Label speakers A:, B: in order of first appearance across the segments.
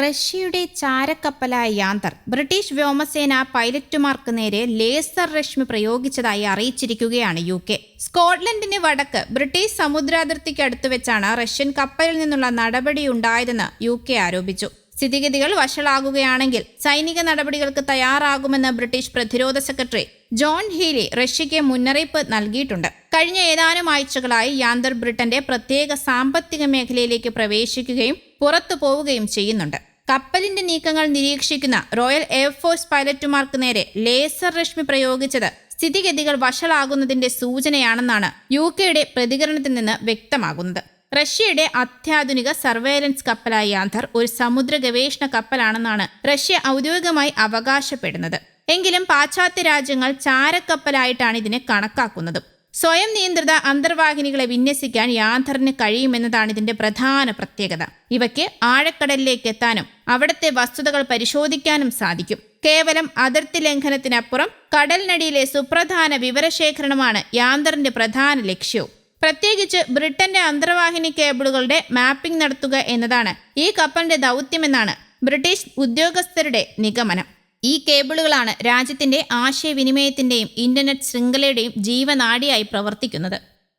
A: റഷ്യയുടെ ചാരക്കപ്പലായ യാന്തർ ബ്രിട്ടീഷ് വ്യോമസേന പൈലറ്റുമാർക്ക് നേരെ ലേസർ രശ്മി പ്രയോഗിച്ചതായി അറിയിച്ചിരിക്കുകയാണ് യു കെ. സ്കോട്ട്ലൻഡിന് വടക്ക് ബ്രിട്ടീഷ് സമുദ്രാതിർത്തിക്കടുത്ത് വെച്ചാണ് റഷ്യൻ കപ്പലിൽ നിന്നുള്ള നടപടി ഉണ്ടായതെന്ന് യു കെ ആരോപിച്ചു. സ്ഥിതിഗതികൾ വഷളാകുകയാണെങ്കിൽ സൈനിക നടപടികൾക്ക് തയ്യാറാകുമെന്ന് ബ്രിട്ടീഷ് പ്രതിരോധ സെക്രട്ടറി ജോൺ ഹീലി റഷ്യയ്ക്ക് മുന്നറിയിപ്പ് നൽകിയിട്ടുണ്ട്. കഴിഞ്ഞ ഏതാനും ആഴ്ചകളായി യാന്തർ ബ്രിട്ടന്റെ പ്രത്യേക സാമ്പത്തിക മേഖലയിലേക്ക് പ്രവേശിക്കുകയും പുറത്തു പോവുകയും ചെയ്യുന്നുണ്ട്. കപ്പലിന്റെ നീക്കങ്ങൾ നിരീക്ഷിക്കുന്ന റോയൽ എയർഫോഴ്സ് പൈലറ്റുമാർക്ക് നേരെ ലേസർ രശ്മി പ്രയോഗിച്ചത് സ്ഥിതിഗതികൾ വഷളാകുന്നതിന്റെ സൂചനയാണെന്നാണ് യു കെയുടെ പ്രതികരണത്തിൽ നിന്ന് വ്യക്തമാകുന്നത്. റഷ്യയുടെ അത്യാധുനിക സർവേലൻസ് കപ്പലായ യാന്ധർ ഒരു സമുദ്ര ഗവേഷണ കപ്പലാണെന്നാണ് റഷ്യ ഔദ്യോഗികമായി അവകാശപ്പെടുന്നത്. എങ്കിലും പാശ്ചാത്യ രാജ്യങ്ങൾ ചാരക്കപ്പലായിട്ടാണ് ഇതിനെ കണക്കാക്കുന്നതും. സ്വയം നിയന്ത്രിത അന്തർവാഹിനികളെ വിന്യസിക്കാൻ യാന്തറിന് കഴിയുമെന്നതാണ് ഇതിന്റെ പ്രധാന പ്രത്യേകത. ഇവയ്ക്ക് ആഴക്കടലിലേക്ക് എത്താനും അവിടുത്തെ വസ്തുതകൾ പരിശോധിക്കാനും സാധിക്കും. കേവലം അതിർത്തി ലംഘനത്തിനപ്പുറം കടലിനടിയിലെ സുപ്രധാന വിവരശേഖരണമാണ് യാന്തറിന്റെ പ്രധാന ലക്ഷ്യവും. പ്രത്യേകിച്ച് ബ്രിട്ടന്റെ അന്തർവാഹിനി കേബിളുകളുടെ മാപ്പിംഗ് നടത്തുക എന്നതാണ് ഈ കപ്പലിന്റെ ദൗത്യമെന്നാണ് ബ്രിട്ടീഷ് ഉദ്യോഗസ്ഥരുടെ നിഗമനം. ഈ കേബിളുകളാണ് രാജ്യത്തിന്റെ ആശയവിനിമയത്തിന്റെയും ഇന്റർനെറ്റ് ശൃംഖലയുടെയും ജീവനാഡിയായി പ്രവർത്തിക്കുന്നത്.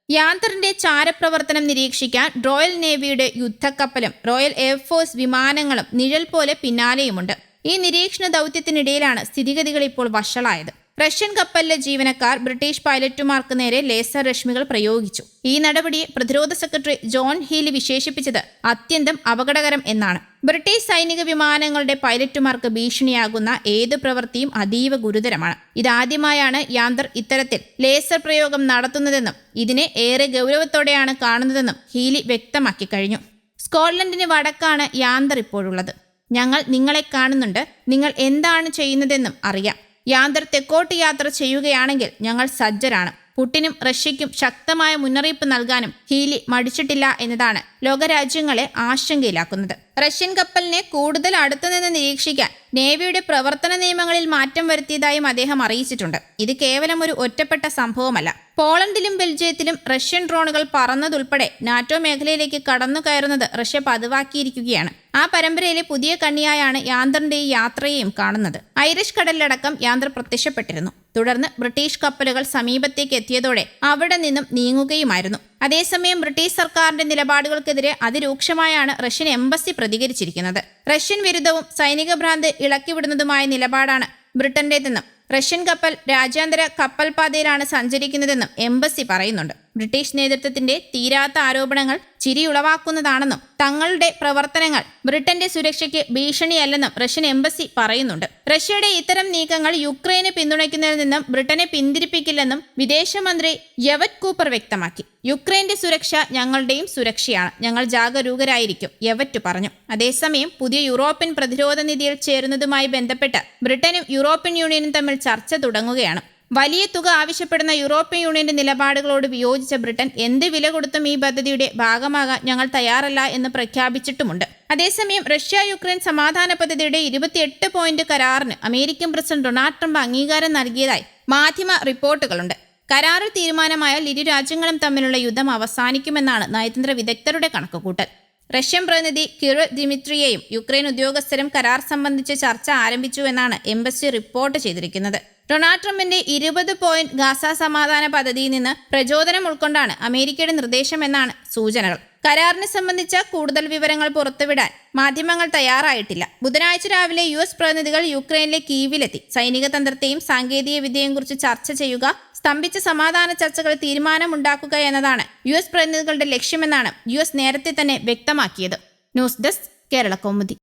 A: യാന്ത്രിന്റെ ചാരപ്രവർത്തനം നിരീക്ഷിക്കാൻ റോയൽ നേവിയുടെ യുദ്ധക്കപ്പലും റോയൽ എയർഫോഴ്സ് വിമാനങ്ങളും നിഴൽ പോലെ പിന്നാലെയുമുണ്ട്. ഈ നിരീക്ഷണ ദൗത്യത്തിനിടയിലാണ് സ്ഥിതിഗതികൾ ഇപ്പോൾ വഷളായത്. റഷ്യൻ കപ്പലിലെ ജീവനക്കാർ ബ്രിട്ടീഷ് പൈലറ്റുമാർക്ക് നേരെ ലേസർ രശ്മികൾ പ്രയോഗിച്ചു. ഈ നടപടിയെ പ്രതിരോധ സെക്രട്ടറി ജോൺ ഹീലി വിശേഷിപ്പിച്ചത് അത്യന്തം അപകടകരം എന്നാണ്. ബ്രിട്ടീഷ് സൈനിക വിമാനങ്ങളുടെ പൈലറ്റുമാർക്ക് ഭീഷണിയാകുന്ന ഏത് പ്രവൃത്തിയും അതീവ ഗുരുതരമാണ്. ഇതാദ്യമായാണ് യാന്തർ ഇത്തരത്തിൽ ലേസർ പ്രയോഗം നടത്തുന്നതെന്നും ഇതിനെ ഏറെ ഗൗരവത്തോടെയാണ് കാണുന്നതെന്നും ഹീലി വ്യക്തമാക്കി കഴിഞ്ഞു. സ്കോട്ട്ലൻഡിന് വടക്കാണ് യാന്തർ ഇപ്പോഴുള്ളത്. ഞങ്ങൾ നിങ്ങളെ കാണുന്നുണ്ട്. നിങ്ങൾ എന്താണ് ചെയ്യുന്നതെന്നും അറിയാം. യാന്തർ തെക്കോട്ട് യാത്ര ചെയ്യുകയാണെങ്കിൽ ഞങ്ങൾ സജ്ജരാണ്. പുട്ടിനും റഷ്യയ്ക്കും ശക്തമായ മുന്നറിയിപ്പ് നൽകാനും ഹീലി മടിച്ചിട്ടില്ല എന്നതാണ് ലോകരാജ്യങ്ങളെ ആശങ്കയിലാക്കുന്നത്. റഷ്യൻ കപ്പലിനെ കൂടുതൽ അടുത്തുനിന്ന് നിരീക്ഷിക്കാൻ നേവിയുടെ പ്രവർത്തന നിയമങ്ങളിൽ മാറ്റം വരുത്തിയതായും അദ്ദേഹം അറിയിച്ചിട്ടുണ്ട്. ഇത് കേവലം ഒരു ഒറ്റപ്പെട്ട സംഭവമല്ല. പോളണ്ടിലും ബെൽജിയത്തിലും റഷ്യൻ ഡ്രോണുകൾ പറന്നതുൾപ്പെടെ നാറ്റോ മേഖലയിലേക്ക് കടന്നു കയറുന്നത് റഷ്യ പതിവാക്കിയിരിക്കുകയാണ്. ആ പരമ്പരയിലെ പുതിയ കണ്ണിയായാണ് യാന്ത്രന്റെ യാത്രയെയും കാണുന്നത്. ഐറിഷ് കടലിലടക്കം യാന്ത്ര പ്രത്യക്ഷപ്പെട്ടിരുന്നു. തുടർന്ന് ബ്രിട്ടീഷ് കപ്പലുകൾ സമീപത്തേക്ക് എത്തിയതോടെ അവിടെ നിന്നും നീങ്ങുകയുമായിരുന്നു. അതേസമയം ബ്രിട്ടീഷ് സർക്കാരിന്റെ നിലപാടുകൾക്കെതിരെ അതിരൂക്ഷമായാണ് റഷ്യൻ എംബസി പ്രതികരിച്ചിരിക്കുന്നത്. റഷ്യൻ വിരുദ്ധവും സൈനിക ഭ്രാന്ത് ഇളക്കിവിടുന്നതുമായ നിലപാടാണ് ബ്രിട്ടന്റേതെന്നും റഷ്യൻ കപ്പൽ രാജ്യാന്തര കപ്പൽ പാതയിലാണ് സഞ്ചരിക്കുന്നതെന്നും എംബസി പറയുന്നുണ്ട്. ബ്രിട്ടീഷ് നേതൃത്വത്തിന്റെ തീരാത്ത ആരോപണങ്ങൾ ചിരിയുളവാക്കുന്നതാണെന്നും തങ്ങളുടെ പ്രവർത്തനങ്ങൾ ബ്രിട്ടന്റെ സുരക്ഷയ്ക്ക് ഭീഷണിയല്ലെന്നും റഷ്യൻ എംബസി പറയുന്നുണ്ട്. റഷ്യയുടെ ഇത്തരം നീക്കങ്ങൾ യുക്രൈനെ പിന്തുണയ്ക്കുന്നതിൽ നിന്നും ബ്രിട്ടനെ പിന്തിരിപ്പിക്കില്ലെന്നും വിദേശമന്ത്രി യവറ്റ് കൂപ്പർ വ്യക്തമാക്കി. യുക്രൈന്റെ സുരക്ഷ ഞങ്ങളുടെയും സുരക്ഷയാണ്. ഞങ്ങൾ ജാഗരൂകരായിരിക്കും യവറ്റ് പറഞ്ഞു. അതേസമയം പുതിയ യൂറോപ്യൻ പ്രതിരോധ നിധിയിൽ ചേരുന്നതുമായി ബന്ധപ്പെട്ട് ബ്രിട്ടനും യൂറോപ്യൻ യൂണിയനും തമ്മിൽ ചർച്ച തുടങ്ങുകയാണ്. വലിയ തുക ആവശ്യപ്പെടുന്ന യൂറോപ്യൻ യൂണിയന്റെ നിലപാടുകളോട് വിയോജിച്ച ബ്രിട്ടൻ എന്ത് വില കൊടുത്തും ഈ പദ്ധതിയുടെ ഭാഗമാകാൻ ഞങ്ങൾ തയ്യാറല്ല എന്ന് പ്രഖ്യാപിച്ചിട്ടുമുണ്ട്. അതേസമയം റഷ്യ യുക്രൈൻ സമാധാന പദ്ധതിയുടെ ഇരുപത്തിയെട്ട് പോയിന്റ് കരാറിന് അമേരിക്കൻ പ്രസിഡന്റ് ഡൊണാൾഡ് ട്രംപ് അംഗീകാരം നൽകിയതായി മാധ്യമ റിപ്പോർട്ടുകളുണ്ട്. കരാറിൽ തീരുമാനമായാൽ ഇരു രാജ്യങ്ങളും തമ്മിലുള്ള യുദ്ധം അവസാനിക്കുമെന്നാണ് നയതന്ത്ര വിദഗ്ധരുടെ കണക്കുകൂട്ടൽ. റഷ്യൻ പ്രതിനിധി കിറിൽ ദിമിത്രിയെയും യുക്രൈൻ ഉദ്യോഗസ്ഥരും കരാർ സംബന്ധിച്ച് ചർച്ച ആരംഭിച്ചു എന്നാണ് എംബസി റിപ്പോർട്ട് ചെയ്തിരിക്കുന്നത്. ഡൊണാൾഡ് ട്രംപിന്റെ ഇരുപത് പോയിന്റ് ഗാസ സമാധാന പദ്ധതിയിൽ നിന്ന് പ്രചോദനം ഉൾക്കൊണ്ടാണ് അമേരിക്കയുടെ നിർദ്ദേശമെന്നാണ് സൂചനകൾ. കരാറിനെ സംബന്ധിച്ച കൂടുതൽ വിവരങ്ങൾ പുറത്തുവിടാൻ മാധ്യമങ്ങൾ തയ്യാറായിട്ടില്ല. ബുധനാഴ്ച രാവിലെ യു എസ് പ്രതിനിധികൾ യുക്രൈനിലെ കീവിലെത്തി. സൈനിക തന്ത്രത്തെയും സാങ്കേതിക വിദ്യയും കുറിച്ച് ചർച്ച ചെയ്യുക സ്തംഭിച്ച സമാധാന ചർച്ചകൾ തീരുമാനമുണ്ടാക്കുക എന്നതാണ് യു എസ് പ്രതിനിധികളുടെ ലക്ഷ്യമെന്നാണ് യു എസ് നേരത്തെ തന്നെ വ്യക്തമാക്കിയത്. News desk Kerala Kaumudi.